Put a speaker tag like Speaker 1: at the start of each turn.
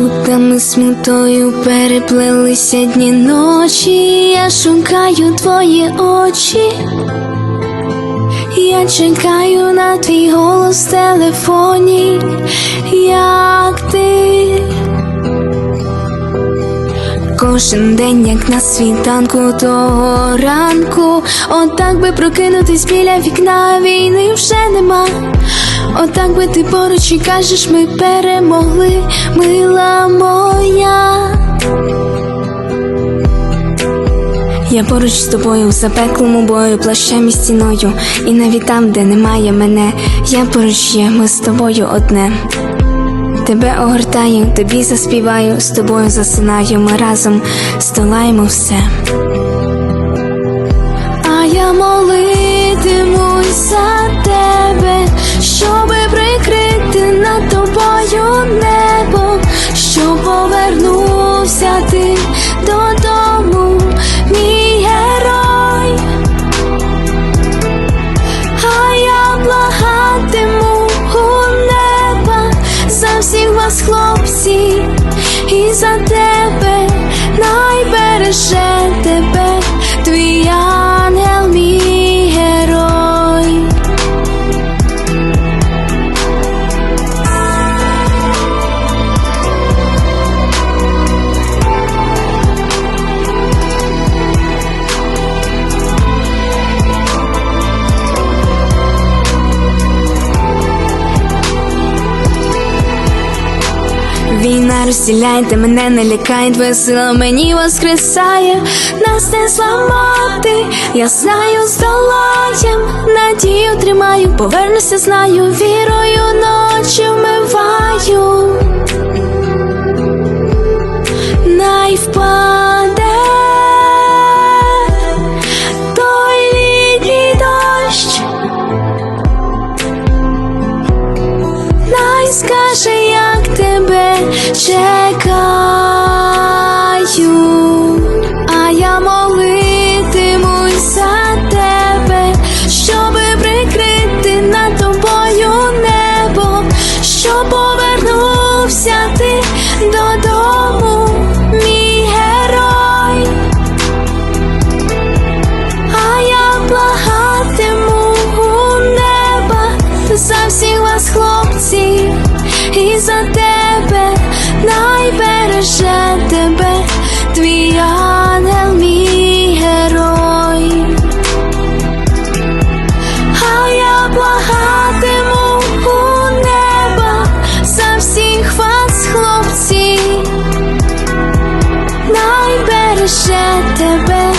Speaker 1: маршрутами смутою переплелися дні ночі. Я шукаю твої очі. Я чекаю на твій голос в телефоні, як ти. Кожен день, як на світанку того ранку, отак би прокинутись біля вікна, війни вже нема. Отак би ти поруч і кажеш, ми перемогли, мила моя. Я поруч з тобою в запеклому бою, плащем і стіною, і навіть там, де немає мене, я поруч є, ми з тобою одне. Тебе огортаю, тобі заспіваю, з тобою засинаю, ми разом здолаємо все. Розділяйте, мене не лякає, твоя сила мені воскресає, нас не зламати, я знаю, здолаєм, надію тримаю, повернуся, знаю, вірою ночі вмиваю. Чекаю, а я молитимусь за тебе, щоби прикрити над тобою небо, щоб повернувся ти додому, мій герой. А я благатиму у неба за всіх вас, хлопці, і за найбереже лише тебе.